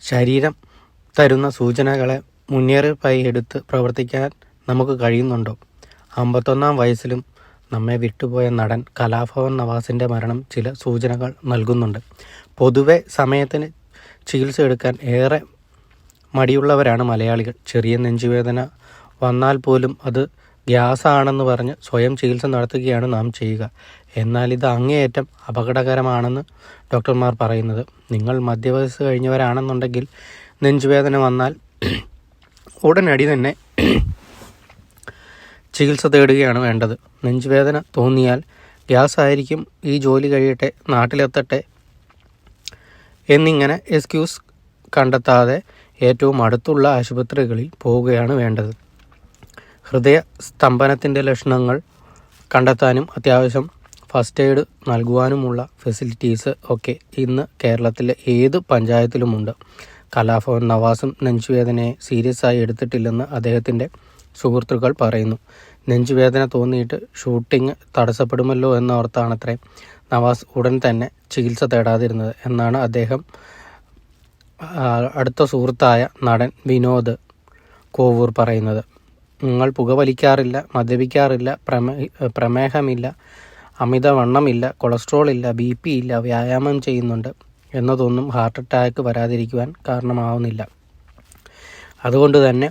ശരീരം തരുന്ന സൂചനകളെ മുന്നേറിപ്പായി എടുത്ത് പ്രവർത്തിക്കാൻ നമുക്ക് കഴിയുന്നുണ്ടോ? അമ്പത്തൊന്നാം വയസ്സിലും നമ്മെ വിട്ടുപോയ നടൻ കലാഭവൻ നവാസിന്റെ മരണം ചില സൂചനകൾ നൽകുന്നുണ്ട്. പൊതുവെ സമയത്തിന് ചികിത്സ എടുക്കാൻ ഏറെ മടിയുള്ളവരാണ് മലയാളികൾ. ചെറിയ നെഞ്ചുവേദന വന്നാൽ പോലും അത് ഗ്യാസ് ആണെന്ന് പറഞ്ഞ് സ്വയം ചികിത്സ നടത്തുകയാണ് നാം ചെയ്യുക. എന്നാൽ ഇത് അങ്ങേയറ്റം അപകടകരമാണെന്ന് ഡോക്ടർമാർ പറയുന്നത്. നിങ്ങൾ മധ്യവയസ് കഴിഞ്ഞവരാണെന്നുണ്ടെങ്കിൽ നെഞ്ചുവേദന വന്നാൽ ഉടനടി തന്നെ ചികിത്സ തേടുകയാണ് വേണ്ടത്. നെഞ്ചുവേദന തോന്നിയാൽ ഗ്യാസ് ആയിരിക്കും ഈ ജോലി കഴിയട്ടെ നാട്ടിലെത്തട്ടെ എന്നിങ്ങനെ എക്സ്ക്യൂസ് കണ്ടെത്താതെ ഏറ്റവും അടുത്തുള്ള ആശുപത്രികളിൽ പോവുകയാണ് വേണ്ടത്. ഹൃദയ സ്തംഭനത്തിന്റെ ലക്ഷണങ്ങൾ കണ്ടെത്താനും അത്യാവശ്യം ഫസ്റ്റ് എയ്ഡ് നൽകുവാനുമുള്ള ഫെസിലിറ്റീസ് ഒക്കെ ഇന്ന് കേരളത്തിലെ ഏത് പഞ്ചായത്തിലുമുണ്ട്. കലാഭവൻ നവാസും നെഞ്ചുവേദനയെ സീരിയസ് ആയി എടുത്തിട്ടില്ലെന്ന് അദ്ദേഹത്തിന്റെ സുഹൃത്തുക്കൾ പറയുന്നു. നെഞ്ചുവേദന തോന്നിയിട്ട് ഷൂട്ടിംഗ് തടസ്സപ്പെടുമല്ലോ എന്നോർത്താണത്രേ നവാസ് ഉടൻ തന്നെ ചികിത്സ തേടാതിരുന്നത് എന്നാണ് അദ്ദേഹം അടുത്ത സുഹൃത്തായ നടൻ വിനോദ് കോവൂർ പറയുന്നത്. നിങ്ങൾ പുകവലിക്കാറില്ല മദ്യപിക്കാറില്ല പ്രമേ പ്രമേഹമില്ല അമിതവണ്ണമില്ല കൊളസ്ട്രോൾ ഇല്ല ബി പി ഇല്ല വ്യായാമം ചെയ്യുന്നുണ്ട് എന്നതൊന്നും ഹാർട്ട് അറ്റാക്ക് വരാതിരിക്കുവാൻ കാരണമാവുന്നില്ല. അതുകൊണ്ട് തന്നെ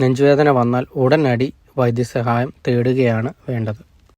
നെഞ്ചുവേദന വന്നാൽ ഉടനടി വൈദ്യസഹായം തേടുകയാണ് വേണ്ടത്.